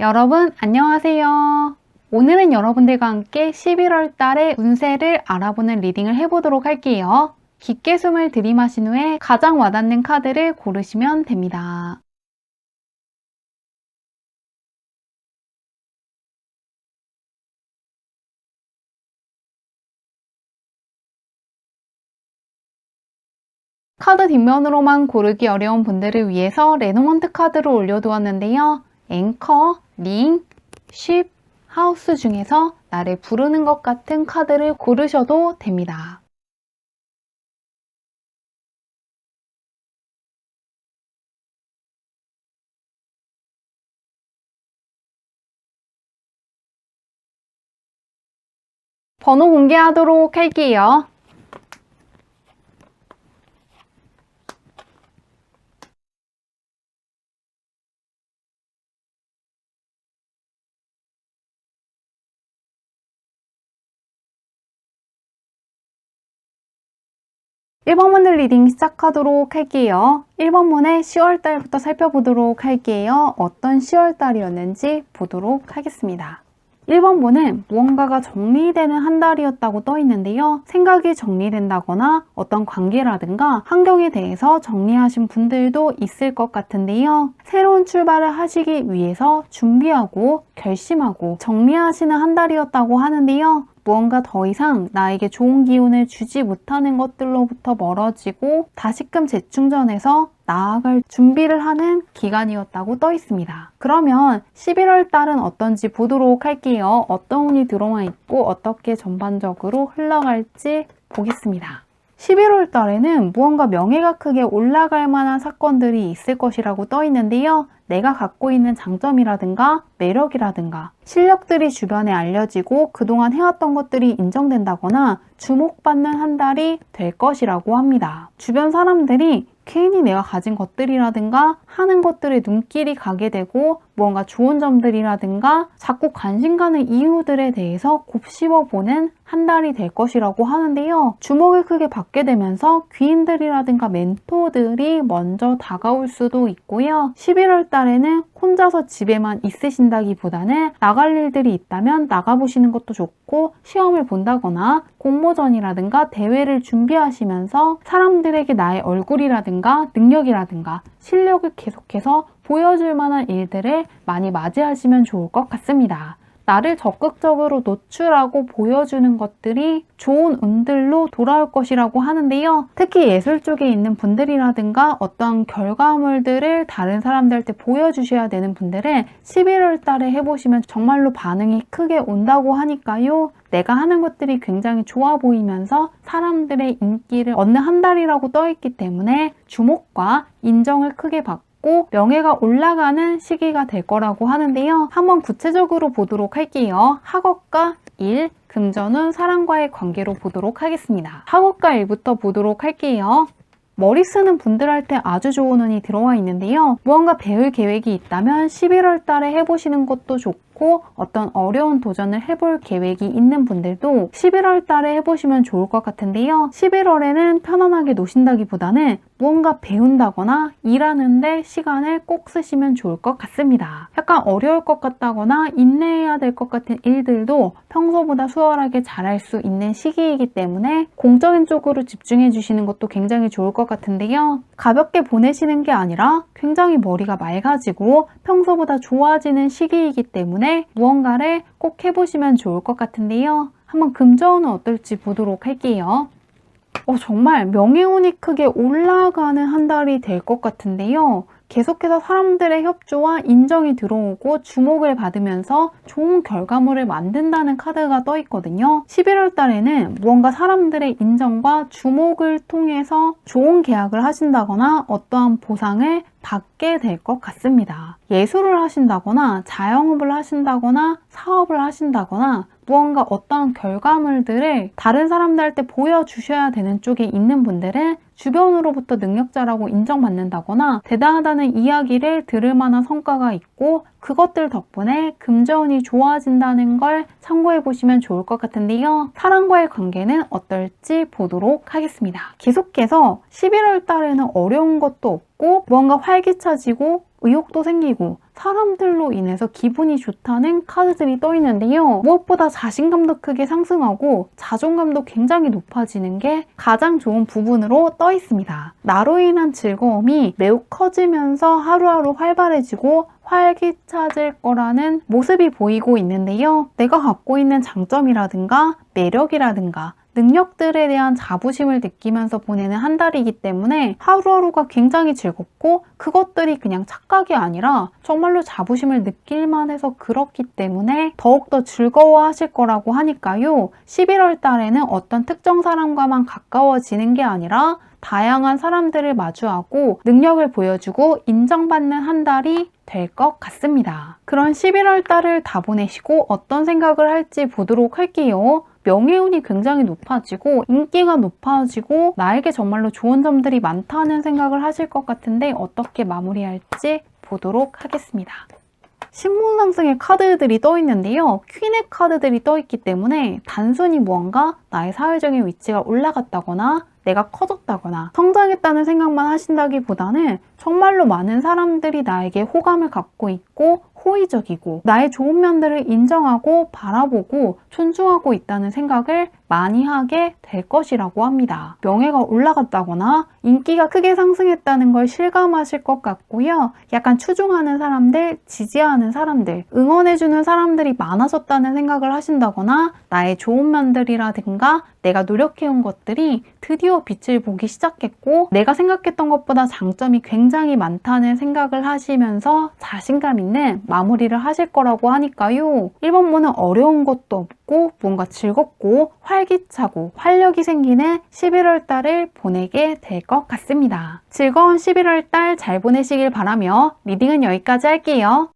여러분 안녕하세요. 오늘은 여러분들과 함께 11월 달의 운세를 알아보는 리딩을 해보도록 할게요. 깊게 숨을 들이마신 후에 가장 와닿는 카드를 고르시면 됩니다. 카드 뒷면으로만 고르기 어려운 분들을 위해서 레노먼트 카드를 올려두었는데요. 앵커, 링, 쉽, 하우스 중에서 나를 부르는 것 같은 카드를 고르셔도 됩니다. 번호 공개하도록 할게요. 1번 문을 리딩 시작하도록 할게요. 1번 문의 10월달부터 살펴보도록 할게요. 어떤 10월달이었는지 보도록 하겠습니다. 1번 문은 무언가가 정리되는 한 달이었다고 떠 있는데요. 생각이 정리된다거나 어떤 관계라든가 환경에 대해서 정리하신 분들도 있을 것 같은데요. 새로운 출발을 하시기 위해서 준비하고 결심하고 정리하시는 한 달이었다고 하는데요. 무언가 더 이상 나에게 좋은 기운을 주지 못하는 것들로부터 멀어지고 다시금 재충전해서 나아갈 준비를 하는 기간이었다고 떠 있습니다. 그러면 11월 달은 어떤지 보도록 할게요. 어떤 운이 들어와 있고 어떻게 전반적으로 흘러갈지 보겠습니다. 11월 달에는 무언가 명예가 크게 올라갈 만한 사건들이 있을 것이라고 떠 있는데요. 내가 갖고 있는 장점이라든가 매력이라든가 실력들이 주변에 알려지고 그동안 해왔던 것들이 인정된다거나 주목받는 한 달이 될 것이라고 합니다. 주변 사람들이 괜히 내가 가진 것들이라든가 하는 것들에 눈길이 가게 되고 무언가 좋은 점들이라든가 자꾸 관심 가는 이유들에 대해서 곱씹어 보는 한 달이 될 것이라고 하는데요. 주목을 크게 받게 되면서 귀인들이라든가 멘토들이 먼저 다가올 수도 있고요. 11월 달에는 혼자서 집에만 있으신다기보다는 나갈 일들이 있다면 나가보시는 것도 좋고 시험을 본다거나 공모전이라든가 대회를 준비하시면서 사람들에게 나의 얼굴이라든가 능력이라든가 실력을 계속해서 보여줄 만한 일들을 많이 맞이하시면 좋을 것 같습니다. 나를 적극적으로 노출하고 보여주는 것들이 좋은 운들로 돌아올 것이라고 하는데요. 특히 예술 쪽에 있는 분들이라든가 어떤 결과물들을 다른 사람들한테 보여주셔야 되는 분들은 11월 달에 해보시면 정말로 반응이 크게 온다고 하니까요. 내가 하는 것들이 굉장히 좋아 보이면서 사람들의 인기를 얻는 한 달이라고 떠있기 때문에 주목과 인정을 크게 받고 명예가 올라가는 시기가 될 거라고 하는데요. 한번 구체적으로 보도록 할게요. 학업과 일, 금전은 사랑과의 관계로 보도록 하겠습니다. 학업과 일부터 보도록 할게요. 머리 쓰는 분들한테 아주 좋은 운이 들어와 있는데요. 무언가 배울 계획이 있다면 11월 달에 해보시는 것도 좋고 않고 어떤 어려운 도전을 해볼 계획이 있는 분들도 11월 달에 해보시면 좋을 것 같은데요. 11월에는 편안하게 노신다기보다는 무언가 배운다거나 일하는데 시간을 꼭 쓰시면 좋을 것 같습니다. 약간 어려울 것 같다거나 인내해야 될 것 같은 일들도 평소보다 수월하게 잘할 수 있는 시기이기 때문에 공적인 쪽으로 집중해 주시는 것도 굉장히 좋을 것 같은데요. 가볍게 보내시는 게 아니라 굉장히 머리가 맑아지고 평소보다 좋아지는 시기이기 때문에 무언가를 꼭 해보시면 좋을 것 같은데요. 한번 금전은 어떨지 보도록 할게요. 어, 정말 명예운이 크게 올라가는 한 달이 될 것 같은데요. 계속해서 사람들의 협조와 인정이 들어오고 주목을 받으면서 좋은 결과물을 만든다는 카드가 떠 있거든요. 11월 달에는 무언가 사람들의 인정과 주목을 통해서 좋은 계약을 하신다거나 어떠한 보상을 받게 될 것 같습니다. 예술을 하신다거나 자영업을 하신다거나 사업을 하신다거나 무언가 어떠한 결과물들을 다른 사람들한테 보여주셔야 되는 쪽에 있는 분들은 주변으로부터 능력자라고 인정받는다거나 대단하다는 이야기를 들을 만한 성과가 있고 그것들 덕분에 금전운이 좋아진다는 걸 참고해 보시면 좋을 것 같은데요. 사랑과의 관계는 어떨지 보도록 하겠습니다. 계속해서 11월 달에는 어려운 것도 없고 무언가 활기차지고 의욕도 생기고 사람들로 인해서 기분이 좋다는 카드들이 떠 있는데요. 무엇보다 자신감도 크게 상승하고 자존감도 굉장히 높아지는 게 가장 좋은 부분으로 떠 있습니다. 나로 인한 즐거움이 매우 커지면서 하루하루 활발해지고 활기차질 거라는 모습이 보이고 있는데요. 내가 갖고 있는 장점이라든가 매력이라든가 능력들에 대한 자부심을 느끼면서 보내는 한 달이기 때문에 하루하루가 굉장히 즐겁고 그것들이 그냥 착각이 아니라 정말로 자부심을 느낄만 해서 그렇기 때문에 더욱더 즐거워하실 거라고 하니까요. 11월 달에는 어떤 특정 사람과만 가까워지는 게 아니라 다양한 사람들을 마주하고 능력을 보여주고 인정받는 한 달이 될 것 같습니다. 그런 11월 달을 다 보내시고 어떤 생각을 할지 보도록 할게요. 명예운이 굉장히 높아지고 인기가 높아지고 나에게 정말로 좋은 점들이 많다는 생각을 하실 것 같은데 어떻게 마무리할지 보도록 하겠습니다. 신문 상승의 카드들이 떠 있는데요. 퀸의 카드들이 떠 있기 때문에 단순히 무언가 나의 사회적인 위치가 올라갔다거나 내가 커졌다거나 성장했다는 생각만 하신다기보다는 정말로 많은 사람들이 나에게 호감을 갖고 있고 호의적이고 나의 좋은 면들을 인정하고 바라보고 존중하고 있다는 생각을 많이 하게 될 것이라고 합니다. 명예가 올라갔다거나 인기가 크게 상승했다는 걸 실감하실 것 같고요. 약간 추종하는 사람들, 지지하는 사람들, 응원해주는 사람들이 많아졌다는 생각을 하신다거나 나의 좋은 면들이라든가 내가 노력해온 것들이 드디어 빛을 보기 시작했고 내가 생각했던 것보다 장점이 굉장히 많다는 생각을 하시면서 자신감 있는 마 무리를 하실 거라고 하니까요. 1번문은 어려운 것도 없고 뭔가 즐겁고 활기차고 활력이 생기는 11월 달을 보내게 될 것 같습니다. 즐거운 11월 달 잘 보내시길 바라며 리딩은 여기까지 할게요.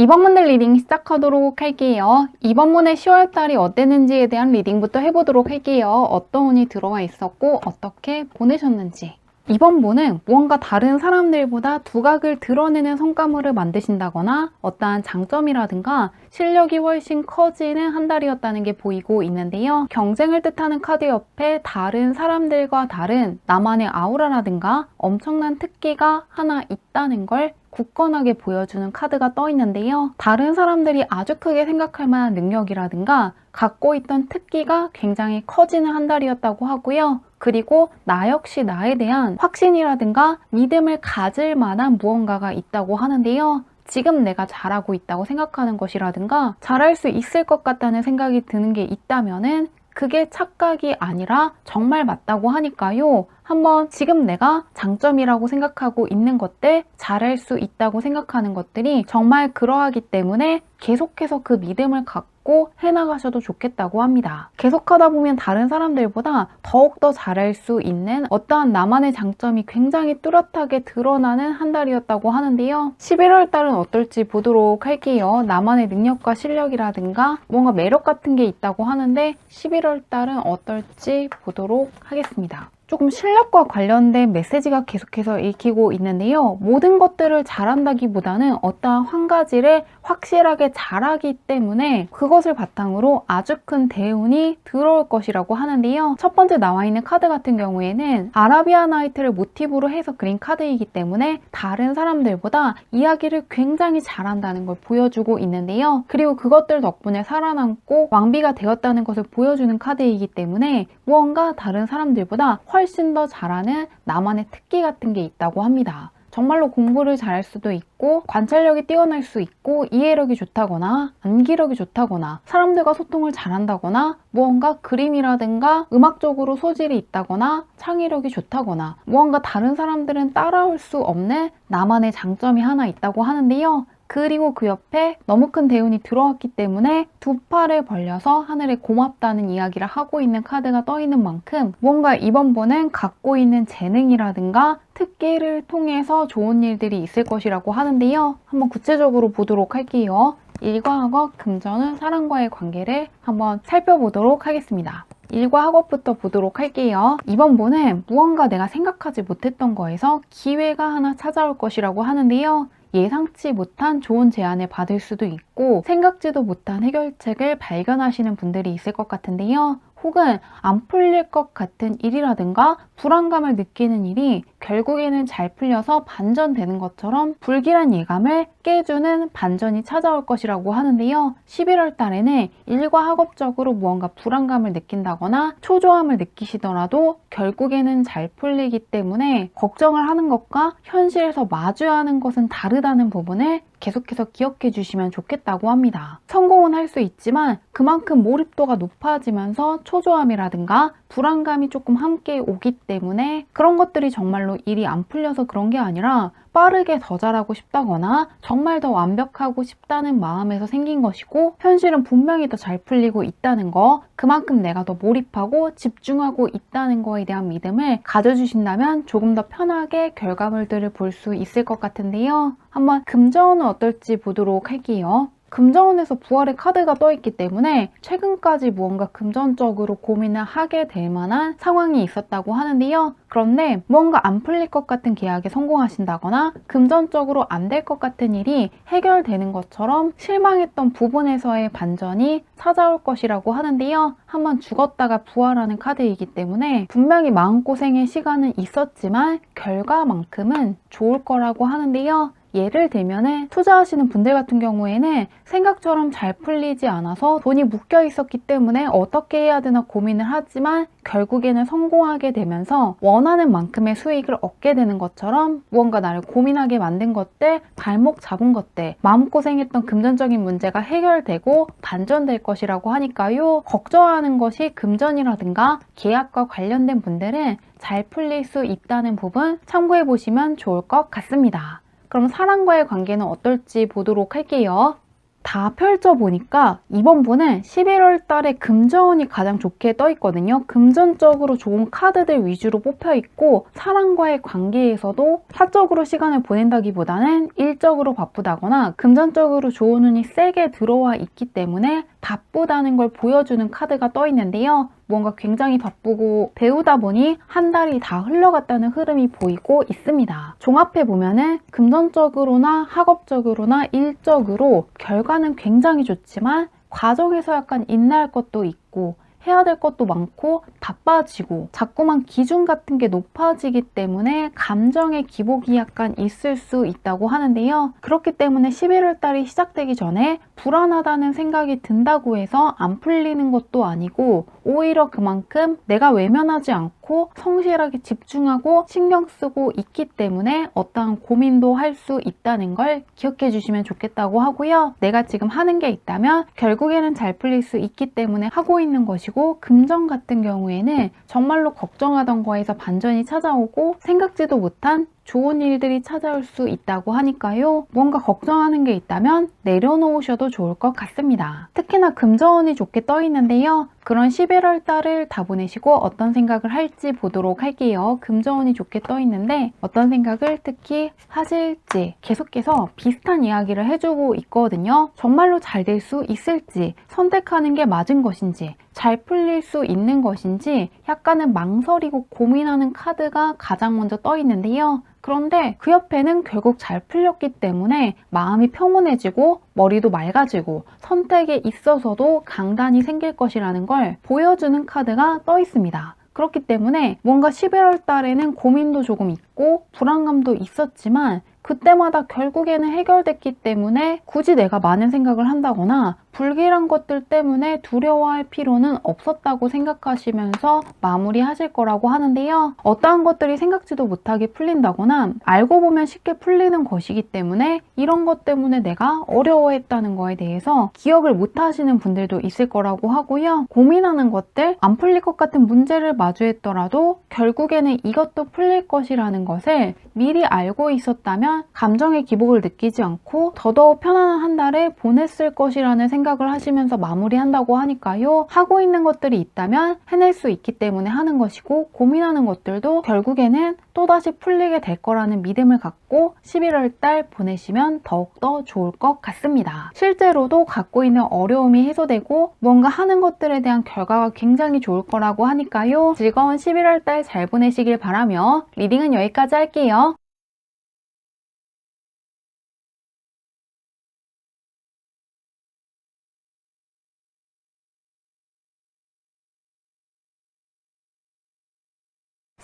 이번 문들 리딩 시작하도록 할게요. 이번 문의 10월달이 어땠는지에 대한 리딩부터 해보도록 할게요. 어떤 운이 들어와 있었고 어떻게 보내셨는지. 이번 분은 무언가 다른 사람들보다 두각을 드러내는 성과물을 만드신다거나 어떠한 장점이라든가 실력이 훨씬 커지는 한 달이었다는 게 보이고 있는데요. 경쟁을 뜻하는 카드 옆에 다른 사람들과 다른 나만의 아우라라든가 엄청난 특기가 하나 있다는 걸 굳건하게 보여주는 카드가 떠 있는데요. 다른 사람들이 아주 크게 생각할 만한 능력이라든가 갖고 있던 특기가 굉장히 커지는 한 달이었다고 하고요. 그리고 나 역시 나에 대한 확신이라든가 믿음을 가질 만한 무언가가 있다고 하는데요. 지금 내가 잘하고 있다고 생각하는 것이라든가 잘할 수 있을 것 같다는 생각이 드는 게 있다면은 그게 착각이 아니라 정말 맞다고 하니까요. 한번 지금 내가 장점이라고 생각하고 있는 것들, 잘할 수 있다고 생각하는 것들이 정말 그러하기 때문에 계속해서 그 믿음을 갖고 해나가셔도 좋겠다고 합니다. 계속하다 보면 다른 사람들보다 더욱더 잘할 수 있는 어떠한 나만의 장점이 굉장히 뚜렷하게 드러나는 한 달이었다고 하는데요. 11월 달은 어떨지 보도록 할게요. 나만의 능력과 실력이라든가 뭔가 매력 같은 게 있다고 하는데 11월 달은 어떨지 보도록 하겠습니다. 조금 실력과 관련된 메시지가 계속해서 읽히고 있는데요. 모든 것들을 잘한다기보다는 어떠한 한 가지를 확실하게 잘하기 때문에 그것을 바탕으로 아주 큰 대운이 들어올 것이라고 하는데요. 첫 번째 나와 있는 카드 같은 경우에는 아라비아 나이트를 모티브로 해서 그린 카드이기 때문에 다른 사람들보다 이야기를 굉장히 잘한다는 걸 보여주고 있는데요. 그리고 그것들 덕분에 살아남고 왕비가 되었다는 것을 보여주는 카드이기 때문에 무언가 다른 사람들보다 훨씬 더 잘하는 나만의 특기 같은 게 있다고 합니다. 정말로 공부를 잘할 수도 있고 관찰력이 뛰어날 수 있고 이해력이 좋다거나 암기력이 좋다거나 사람들과 소통을 잘한다거나 무언가 그림이라든가 음악적으로 소질이 있다거나 창의력이 좋다거나 무언가 다른 사람들은 따라올 수 없는 나만의 장점이 하나 있다고 하는데요. 그리고 그 옆에 너무 큰 대운이 들어왔기 때문에 두 팔을 벌려서 하늘에 고맙다는 이야기를 하고 있는 카드가 떠 있는 만큼 뭔가 이번 번은 갖고 있는 재능이라든가 특기를 통해서 좋은 일들이 있을 것이라고 하는데요. 한번 구체적으로 보도록 할게요. 일과 학업, 금전은 사람과의 관계를 한번 살펴보도록 하겠습니다. 일과 학업부터 보도록 할게요. 이번 본은 무언가 내가 생각하지 못했던 거에서 기회가 하나 찾아올 것이라고 하는데요. 예상치 못한 좋은 제안을 받을 수도 있고 생각지도 못한 해결책을 발견하시는 분들이 있을 것 같은데요. 혹은 안 풀릴 것 같은 일이라든가 불안감을 느끼는 일이 결국에는 잘 풀려서 반전되는 것처럼 불길한 예감을 깨주는 반전이 찾아올 것이라고 하는데요. 11월 달에는 일과 학업적으로 무언가 불안감을 느낀다거나 초조함을 느끼시더라도 결국에는 잘 풀리기 때문에 걱정을 하는 것과 현실에서 마주하는 것은 다르다는 부분을 계속해서 기억해 주시면 좋겠다고 합니다. 성공은 할 수 있지만 그만큼 몰입도가 높아지면서 초조함이라든가 불안감이 조금 함께 오기 때문에 그런 것들이 정말로 일이 안 풀려서 그런 게 아니라 빠르게 더 잘하고 싶다거나 정말 더 완벽하고 싶다는 마음에서 생긴 것이고 현실은 분명히 더 잘 풀리고 있다는 거 그만큼 내가 더 몰입하고 집중하고 있다는 거에 대한 믿음을 가져주신다면 조금 더 편하게 결과물들을 볼 수 있을 것 같은데요. 한번 금전은 어떨지 보도록 할게요. 금전운에서 부활의 카드가 떠 있기 때문에 최근까지 무언가 금전적으로 고민을 하게 될 만한 상황이 있었다고 하는데요. 그런데 무언가 안 풀릴 것 같은 계약에 성공하신다거나 금전적으로 안 될 것 같은 일이 해결되는 것처럼 실망했던 부분에서의 반전이 찾아올 것이라고 하는데요. 한번 죽었다가 부활하는 카드이기 때문에 분명히 마음고생의 시간은 있었지만 결과만큼은 좋을 거라고 하는데요. 예를 들면은 투자하시는 분들 같은 경우에는 생각처럼 잘 풀리지 않아서 돈이 묶여 있었기 때문에 어떻게 해야 되나 고민을 하지만 결국에는 성공하게 되면서 원하는 만큼의 수익을 얻게 되는 것처럼 무언가 나를 고민하게 만든 것들, 발목 잡은 것들, 마음고생했던 금전적인 문제가 해결되고 반전될 것이라고 하니까요. 걱정하는 것이 금전이라든가 계약과 관련된 분들은 잘 풀릴 수 있다는 부분 참고해 보시면 좋을 것 같습니다. 그럼 사랑과의 관계는 어떨지 보도록 할게요. 다 펼쳐보니까 이번 분은 11월 달에 금전운이 가장 좋게 떠 있거든요. 금전적으로 좋은 카드들 위주로 뽑혀 있고 사랑과의 관계에서도 사적으로 시간을 보낸다기보다는 일적으로 바쁘다거나 금전적으로 좋은 운이 세게 들어와 있기 때문에 바쁘다는 걸 보여주는 카드가 떠 있는데요. 뭔가 굉장히 바쁘고 배우다 보니 한 달이 다 흘러갔다는 흐름이 보이고 있습니다. 종합해 보면은 금전적으로나 학업적으로나 일적으로 결과는 굉장히 좋지만 과정에서 약간 인내할 것도 있고 해야 될 것도 많고 바빠지고 자꾸만 기준 같은 게 높아지기 때문에 감정의 기복이 약간 있을 수 있다고 하는데요. 그렇기 때문에 11월 달이 시작되기 전에 불안하다는 생각이 든다고 해서 안 풀리는 것도 아니고 오히려 그만큼 내가 외면하지 않고 성실하게 집중하고 신경 쓰고 있기 때문에 어떠한 고민도 할 수 있다는 걸 기억해 주시면 좋겠다고 하고요. 내가 지금 하는 게 있다면 결국에는 잘 풀릴 수 있기 때문에 하고 있는 것이고 금전 같은 경우에는 정말로 걱정하던 거에서 반전이 찾아오고 생각지도 못한 좋은 일들이 찾아올 수 있다고 하니까요. 뭔가 걱정하는 게 있다면 내려놓으셔도 좋을 것 같습니다. 특히나 금전운이 좋게 떠 있는데요. 그런 11월 달을 다 보내시고 어떤 생각을 할지 보도록 할게요. 금전운이 좋게 떠 있는데 어떤 생각을 특히 하실지 계속해서 비슷한 이야기를 해주고 있거든요. 정말로 잘 될 수 있을지 선택하는 게 맞은 것인지 잘 풀릴 수 있는 것인지 약간은 망설이고 고민하는 카드가 가장 먼저 떠 있는데요. 그런데 그 옆에는 결국 잘 풀렸기 때문에 마음이 평온해지고 머리도 맑아지고 선택에 있어서도 강단이 생길 것이라는 걸 보여주는 카드가 떠 있습니다. 그렇기 때문에 뭔가 11월 달에는 고민도 조금 있고 불안감도 있었지만 그때마다 결국에는 해결됐기 때문에 굳이 내가 많은 생각을 한다거나 불길한 것들 때문에 두려워할 필요는 없었다고 생각하시면서 마무리하실 거라고 하는데요. 어떠한 것들이 생각지도 못하게 풀린다거나 알고 보면 쉽게 풀리는 것이기 때문에 이런 것 때문에 내가 어려워했다는 거에 대해서 기억을 못 하시는 분들도 있을 거라고 하고요. 고민하는 것들, 안 풀릴 것 같은 문제를 마주했더라도 결국에는 이것도 풀릴 것이라는 것을 미리 알고 있었다면 감정의 기복을 느끼지 않고 더더욱 편안한 한 달을 보냈을 것이라는 생각 생각을 하시면서 마무리한다고 하니까요. 하고 있는 것들이 있다면 해낼 수 있기 때문에 하는 것이고 고민하는 것들도 결국에는 또다시 풀리게 될 거라는 믿음을 갖고 11월 달 보내시면 더욱더 좋을 것 같습니다. 실제로도 갖고 있는 어려움이 해소되고 뭔가 하는 것들에 대한 결과가 굉장히 좋을 거라고 하니까요. 즐거운 11월 달 잘 보내시길 바라며 리딩은 여기까지 할게요.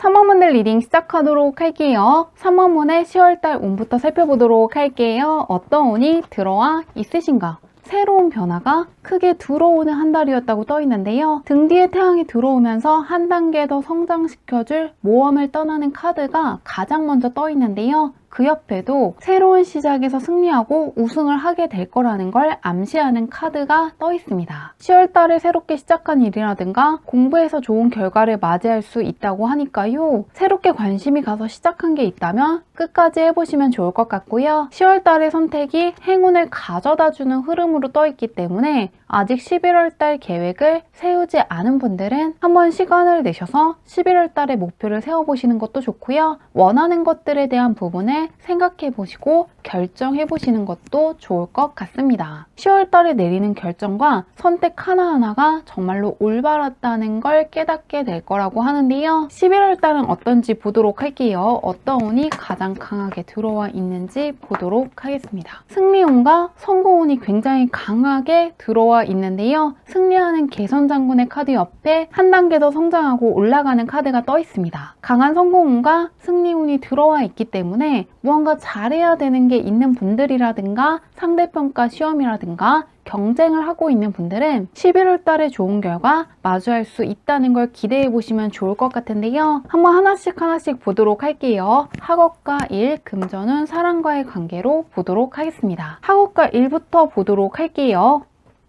3번문들 리딩 시작하도록 할게요. 3번문의 10월달 운부터 살펴보도록 할게요. 어떤 운이 들어와 있으신가? 새로운 변화가 크게 들어오는 한 달이었다고 떠 있는데요. 등 뒤에 태양이 들어오면서 한 단계 더 성장시켜줄 모험을 떠나는 카드가 가장 먼저 떠 있는데요. 그 옆에도 새로운 시작에서 승리하고 우승을 하게 될 거라는 걸 암시하는 카드가 떠 있습니다. 10월 달에 새롭게 시작한 일이라든가 공부에서 좋은 결과를 맞이할 수 있다고 하니까요. 새롭게 관심이 가서 시작한 게 있다면 끝까지 해보시면 좋을 것 같고요. 10월 달의 선택이 행운을 가져다 주는 흐름으로 떠 있기 때문에 아직 11월 달 계획을 세우지 않은 분들은 한번 시간을 내셔서 11월 달에 목표를 세워보시는 것도 좋고요. 원하는 것들에 대한 부분을 생각해 보시고 결정해 보시는 것도 좋을 것 같습니다. 10월 달에 내리는 결정과 선택 하나하나가 정말로 올바랐다는 걸 깨닫게 될 거라고 하는데요. 11월 달은 어떤지 보도록 할게요. 어떤 운이 가장 강하게 들어와 있는지 보도록 하겠습니다. 승리운과 성공운이 굉장히 강하게 들어와 있는데요. 승리하는 개선 장군의 카드 옆에 한 단계 더 성장하고 올라가는 카드가 떠 있습니다. 강한 성공운과 승리운이 들어와 있기 때문에 무언가 잘해야 되는 게 있는 분들이라든가 상대평가 시험이라든가 경쟁을 하고 있는 분들은 11월 달에 좋은 결과 마주할 수 있다는 걸 기대해 보시면 좋을 것 같은데요. 한번 하나씩 하나씩 보도록 할게요. 학업과 일, 금전은 사랑과의 관계로 보도록 하겠습니다. 학업과 일부터 보도록 할게요.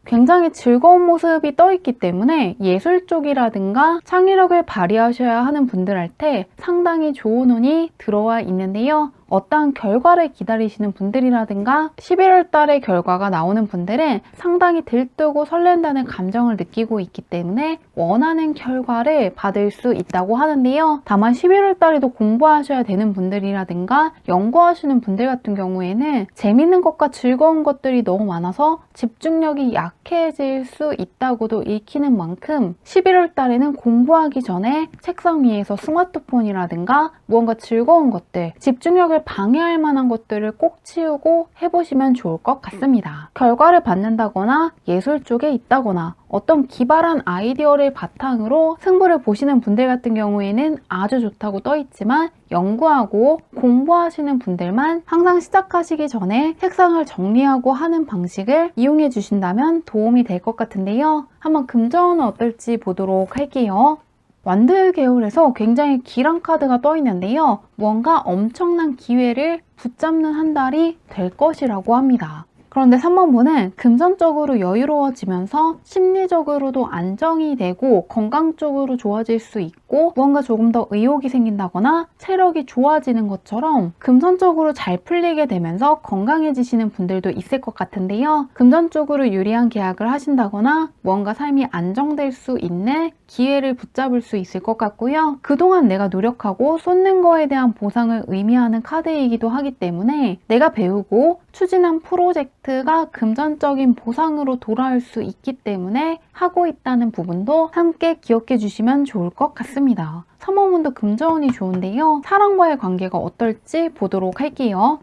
굉장히 즐거운 모습이 떠 있기 때문에 예술 쪽이라든가 창의력을 발휘하셔야 하는 분들한테 상당히 좋은 운이 들어와 있는데요. 어떠한 결과를 기다리시는 분들이라든가 11월 달에 결과가 나오는 분들은 상당히 들뜨고 설렌다는 감정을 느끼고 있기 때문에 원하는 결과를 받을 수 있다고 하는데요. 다만 11월 달에도 공부하셔야 되는 분들이라든가 연구하시는 분들 같은 경우에는 재밌는 것과 즐거운 것들이 너무 많아서 집중력이 약해질 수 있다고도 읽히는 만큼 11월 달에는 공부하기 전에 책상 위에서 스마트폰이라든가 무언가 즐거운 것들, 집중력을 방해할 만한 것들을 꼭 치우고 해보시면 좋을 것 같습니다. 결과를 받는다거나 예술 쪽에 있다거나 어떤 기발한 아이디어를 바탕으로 승부를 보시는 분들 같은 경우에는 아주 좋다고 떠 있지만 연구하고 공부하시는 분들만 항상 시작하시기 전에 책상을 정리하고 하는 방식을 이용해 주신다면 도움이 될 것 같은데요. 한번 금전은 어떨지 보도록 할게요. 완드 계열에서 굉장히 길한 카드가 떠 있는데요. 무언가 엄청난 기회를 붙잡는 한 달이 될 것이라고 합니다. 그런데 3번분은 금전적으로 여유로워지면서 심리적으로도 안정이 되고 건강 쪽으로 좋아질 수 있고 무언가 조금 더 의욕이 생긴다거나 체력이 좋아지는 것처럼 금전적으로 잘 풀리게 되면서 건강해지시는 분들도 있을 것 같은데요. 금전적으로 유리한 계약을 하신다거나 무언가 삶이 안정될 수 있는 기회를 붙잡을 수 있을 것 같고요. 그동안 내가 노력하고 쏟는 거에 대한 보상을 의미하는 카드이기도 하기 때문에 내가 배우고 추진한 프로젝트가 금전적인 보상으로 돌아올 수 있기 때문에 하고 있다는 부분도 함께 기억해 주시면 좋을 것 같습니다. 3호문도 금전운이 좋은데요. 사랑과의 관계가 어떨지 보도록 할게요.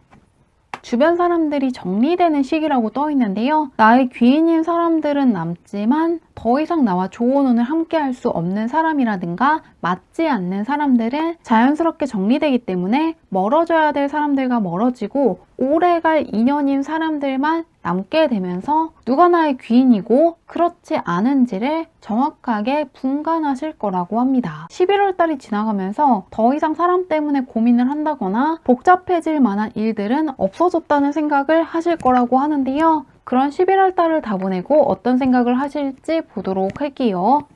주변 사람들이 정리되는 시기라고 떠 있는데요. 나의 귀인인 사람들은 남지만 더 이상 나와 좋은 운을 함께 할 수 없는 사람이라든가 맞지 않는 사람들은 자연스럽게 정리되기 때문에 멀어져야 될 사람들과 멀어지고 오래 갈 인연인 사람들만 남게 되면서 누가 나의 귀인이고 그렇지 않은지를 정확하게 분간하실 거라고 합니다. 11월 달이 지나가면서 더 이상 사람 때문에 고민을 한다거나 복잡해질 만한 일들은 없어졌다는 생각을 하실 거라고 하는데요. 그런 11월 달을 다 보내고 어떤 생각을 하실지 보도록 할게요.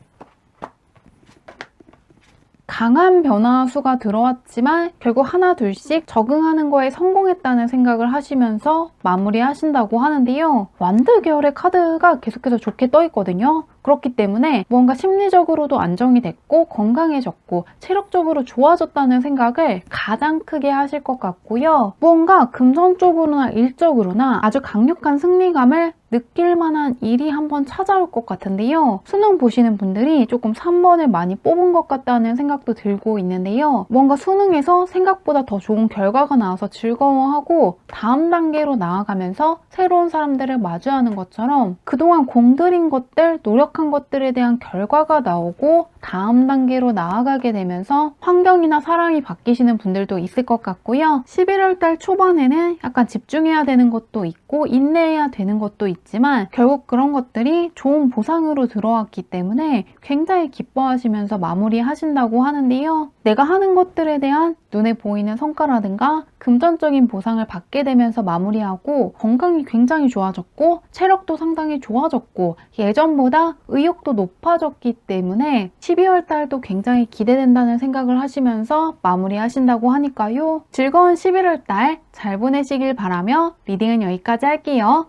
강한 변화수가 들어왔지만 결국 하나 둘씩 적응하는 거에 성공했다는 생각을 하시면서 마무리하신다고 하는데요. 완드 계열의 카드가 계속해서 좋게 떠 있거든요. 그렇기 때문에 뭔가 심리적으로도 안정이 됐고 건강해졌고 체력적으로 좋아졌다는 생각을 가장 크게 하실 것 같고요. 무언가 금전적으로나 일적으로나 아주 강력한 승리감을 느낄 만한 일이 한번 찾아올 것 같은데요. 수능 보시는 분들이 조금 3번을 많이 뽑은 것 같다는 생각도 들고 있는데요. 뭔가 수능에서 생각보다 더 좋은 결과가 나와서 즐거워하고 다음 단계로 나아가면서 새로운 사람들을 마주하는 것처럼 그동안 공들인 것들, 노력한 것들에 대한 결과가 나오고 다음 단계로 나아가게 되면서 환경이나 사랑이 바뀌시는 분들도 있을 것 같고요. 11월 달 초반에는 약간 집중해야 되는 것도 있고 인내해야 되는 것도 있 지만 결국 그런 것들이 좋은 보상으로 들어왔기 때문에 굉장히 기뻐하시면서 마무리하신다고 하는데요. 내가 하는 것들에 대한 눈에 보이는 성과라든가 금전적인 보상을 받게 되면서 마무리하고 건강이 굉장히 좋아졌고 체력도 상당히 좋아졌고 예전보다 의욕도 높아졌기 때문에 12월 달도 굉장히 기대된다는 생각을 하시면서 마무리하신다고 하니까요. 즐거운 11월 달 잘 보내시길 바라며 리딩은 여기까지 할게요.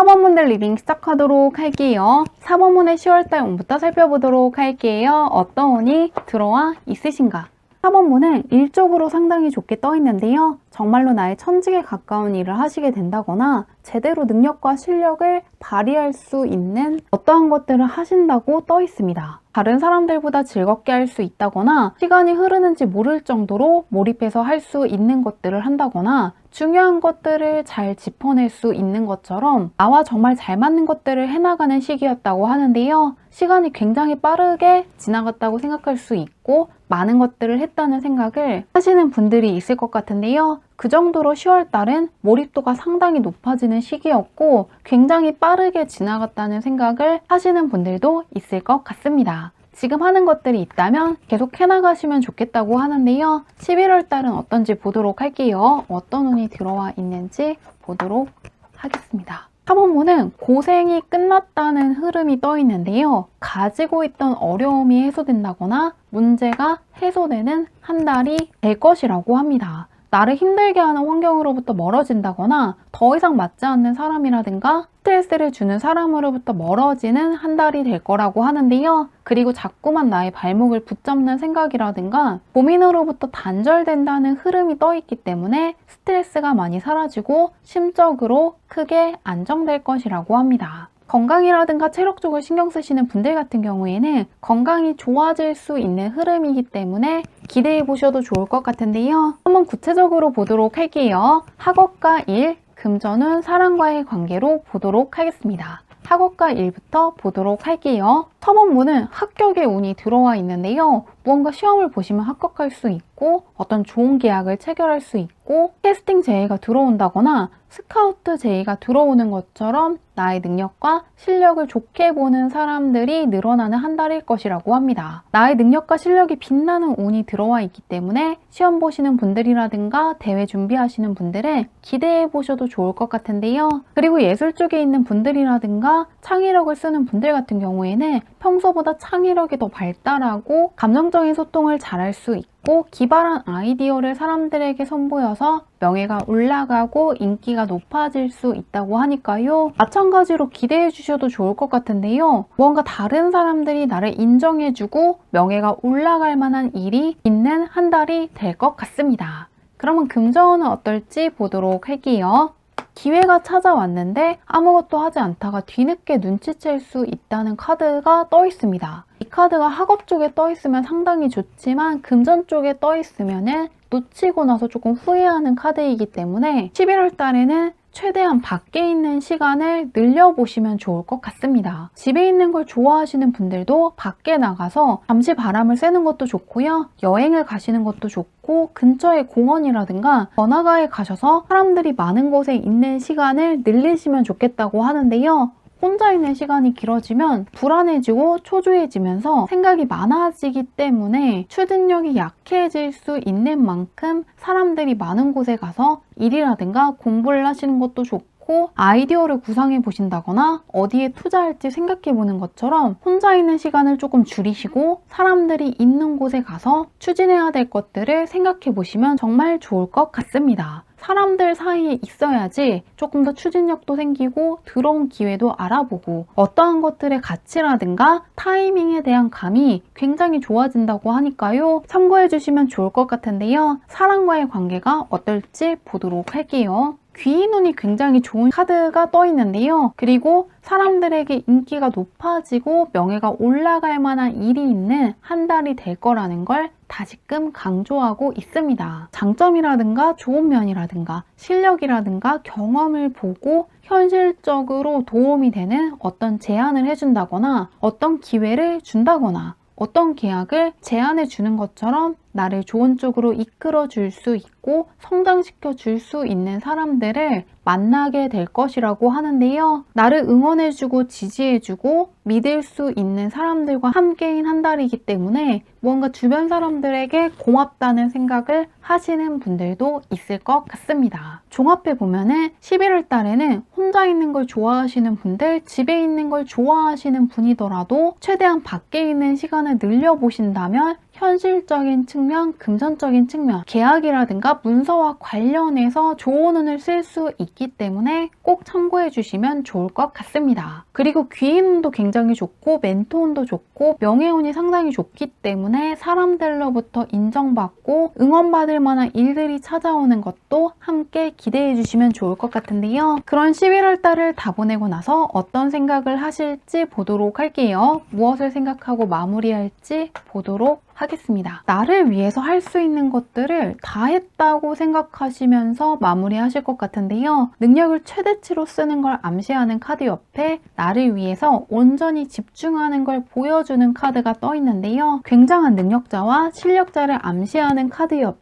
사번문들 리딩 시작하도록 할게요. 4번문의 10월달 운부터 살펴보도록 할게요. 어떤 운이 들어와 있으신가? 4번문은 일적으로 상당히 좋게 떠 있는데요. 정말로 나의 천직에 가까운 일을 하시게 된다거나 제대로 능력과 실력을 발휘할 수 있는 어떠한 것들을 하신다고 떠 있습니다. 다른 사람들보다 즐겁게 할 수 있다거나 시간이 흐르는지 모를 정도로 몰입해서 할 수 있는 것들을 한다거나 중요한 것들을 잘 짚어낼 수 있는 것처럼 나와 정말 잘 맞는 것들을 해나가는 시기였다고 하는데요. 시간이 굉장히 빠르게 지나갔다고 생각할 수 있고 많은 것들을 했다는 생각을 하시는 분들이 있을 것 같은데요. 그 정도로 10월 달은 몰입도가 상당히 높아지는 시기였고 굉장히 빠르게 지나갔다는 생각을 하시는 분들도 있을 것 같습니다. 지금 하는 것들이 있다면 계속 해나가시면 좋겠다고 하는데요. 11월 달은 어떤지 보도록 할게요. 어떤 운이 들어와 있는지 보도록 하겠습니다. 4번문은 고생이 끝났다는 흐름이 떠 있는데요. 가지고 있던 어려움이 해소된다거나 문제가 해소되는 한 달이 될 것이라고 합니다. 나를 힘들게 하는 환경으로부터 멀어진다거나 더 이상 맞지 않는 사람이라든가 스트레스를 주는 사람으로부터 멀어지는 한 달이 될 거라고 하는데요. 그리고 자꾸만 나의 발목을 붙잡는 생각이라든가 고민으로부터 단절된다는 흐름이 떠 있기 때문에 스트레스가 많이 사라지고 심적으로 크게 안정될 것이라고 합니다. 건강이라든가 체력 쪽을 신경 쓰시는 분들 같은 경우에는 건강이 좋아질 수 있는 흐름이기 때문에 기대해 보셔도 좋을 것 같은데요. 한번 구체적으로 보도록 할게요. 학업과 일, 금전은 사랑과의 관계로 보도록 하겠습니다. 학업과 일부터 보도록 할게요. 첫 업무는 합격의 운이 들어와 있는데요. 무언가 시험을 보시면 합격할 수 있고 어떤 좋은 계약을 체결할 수 있고 캐스팅 제의가 들어온다거나 스카우트 제의가 들어오는 것처럼 나의 능력과 실력을 좋게 보는 사람들이 늘어나는 한 달일 것이라고 합니다. 나의 능력과 실력이 빛나는 운이 들어와 있기 때문에 시험 보시는 분들이라든가 대회 준비하시는 분들은 기대해 보셔도 좋을 것 같은데요. 그리고 예술 쪽에 있는 분들이라든가 창의력을 쓰는 분들 같은 경우에는 평소보다 창의력이 더 발달하고 감정적인 소통을 잘할 수 있 고 기발한 아이디어를 사람들에게 선보여서 명예가 올라가고 인기가 높아질 수 있다고 하니까요. 마찬가지로 기대해 주셔도 좋을 것 같은데요. 무언가 다른 사람들이 나를 인정해주고 명예가 올라갈 만한 일이 있는 한 달이 될 것 같습니다. 그러면 금전은 어떨지 보도록 할게요. 기회가 찾아왔는데 아무것도 하지 않다가 뒤늦게 눈치챌 수 있다는 카드가 떠 있습니다. 이 카드가 학업 쪽에 떠 있으면 상당히 좋지만 금전 쪽에 떠 있으면은 놓치고 나서 조금 후회하는 카드이기 때문에 11월 달에는 최대한 밖에 있는 시간을 늘려보시면 좋을 것 같습니다. 집에 있는 걸 좋아하시는 분들도 밖에 나가서 잠시 바람을 쐬는 것도 좋고요. 여행을 가시는 것도 좋고 근처의 공원이라든가 번화가에 가셔서 사람들이 많은 곳에 있는 시간을 늘리시면 좋겠다고 하는데요. 혼자 있는 시간이 길어지면 불안해지고 초조해지면서 생각이 많아지기 때문에 추진력이 약해질 수 있는 만큼 사람들이 많은 곳에 가서 일이라든가 공부를 하시는 것도 좋고 아이디어를 구상해 보신다거나 어디에 투자할지 생각해 보는 것처럼 혼자 있는 시간을 조금 줄이시고 사람들이 있는 곳에 가서 추진해야 될 것들을 생각해 보시면 정말 좋을 것 같습니다. 사람들 사이에 있어야지 조금 더 추진력도 생기고 들어온 기회도 알아보고 어떠한 것들의 가치라든가 타이밍에 대한 감이 굉장히 좋아진다고 하니까요. 참고해 주시면 좋을 것 같은데요. 사랑과의 관계가 어떨지 보도록 할게요. 귀인 운이 굉장히 좋은 카드가 떠 있는데요. 그리고 사람들에게 인기가 높아지고 명예가 올라갈 만한 일이 있는 한 달이 될 거라는 걸 다시금 강조하고 있습니다. 장점이라든가 좋은 면이라든가 실력이라든가 경험을 보고 현실적으로 도움이 되는 어떤 제안을 해준다거나 어떤 기회를 준다거나 어떤 계약을 제안해 주는 것처럼 나를 좋은 쪽으로 이끌어 줄 수 있고 성장시켜 줄 수 있는 사람들을 만나게 될 것이라고 하는데요. 나를 응원해주고 지지해주고 믿을 수 있는 사람들과 함께인 한 달이기 때문에 무언가 주변 사람들에게 고맙다는 생각을 하시는 분들도 있을 것 같습니다. 종합해 보면은 11월 달에는 혼자 있는 걸 좋아하시는 분들, 집에 있는 걸 좋아하시는 분이더라도 최대한 밖에 있는 시간을 늘려보신다면 현실적인 측면, 금전적인 측면, 계약이라든가 문서와 관련해서 좋은 운을 쓸 수 있기 때문에 꼭 참고해 주시면 좋을 것 같습니다. 그리고 귀인운도 굉장히 좋고 멘토운도 좋고 명예운이 상당히 좋기 때문에 사람들로부터 인정받고 응원받을 만한 일들이 찾아오는 것도 함께 기대해 주시면 좋을 것 같은데요. 그런 11월 달을 다 보내고 나서 어떤 생각을 하실지 보도록 할게요. 무엇을 생각하고 마무리할지 보도록 하겠습니다. 나를 위해서 할 수 있는 것들을 다 했다고 생각하시면서 마무리하실 것 같은데요. 능력을 최대치로 쓰는 걸 암시하는 카드 옆에 나를 위해서 온전히 집중하는 걸 보여주는 카드가 떠 있는데요. 굉장한 능력자와 실력자를 암시하는 카드 옆에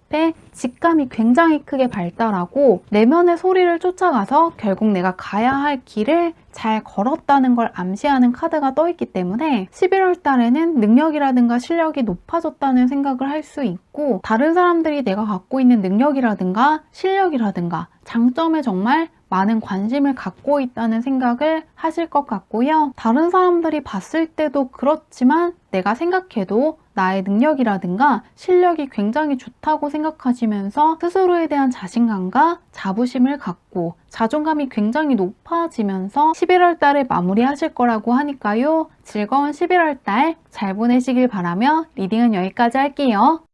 직감이 굉장히 크게 발달하고 내면의 소리를 쫓아가서 결국 내가 가야 할 길을 잘 걸었다는 걸 암시하는 카드가 떠 있기 때문에 11월 달에는 능력이라든가 실력이 높아졌다는 생각을 할 수 있고 다른 사람들이 내가 갖고 있는 능력이라든가 실력이라든가 장점에 정말 많은 관심을 갖고 있다는 생각을 하실 것 같고요. 다른 사람들이 봤을 때도 그렇지만 내가 생각해도 나의 능력이라든가 실력이 굉장히 좋다고 생각하시면서 스스로에 대한 자신감과 자부심을 갖고 자존감이 굉장히 높아지면서 11월 달을 마무리하실 거라고 하니까요. 즐거운 11월 달 잘 보내시길 바라며 리딩은 여기까지 할게요.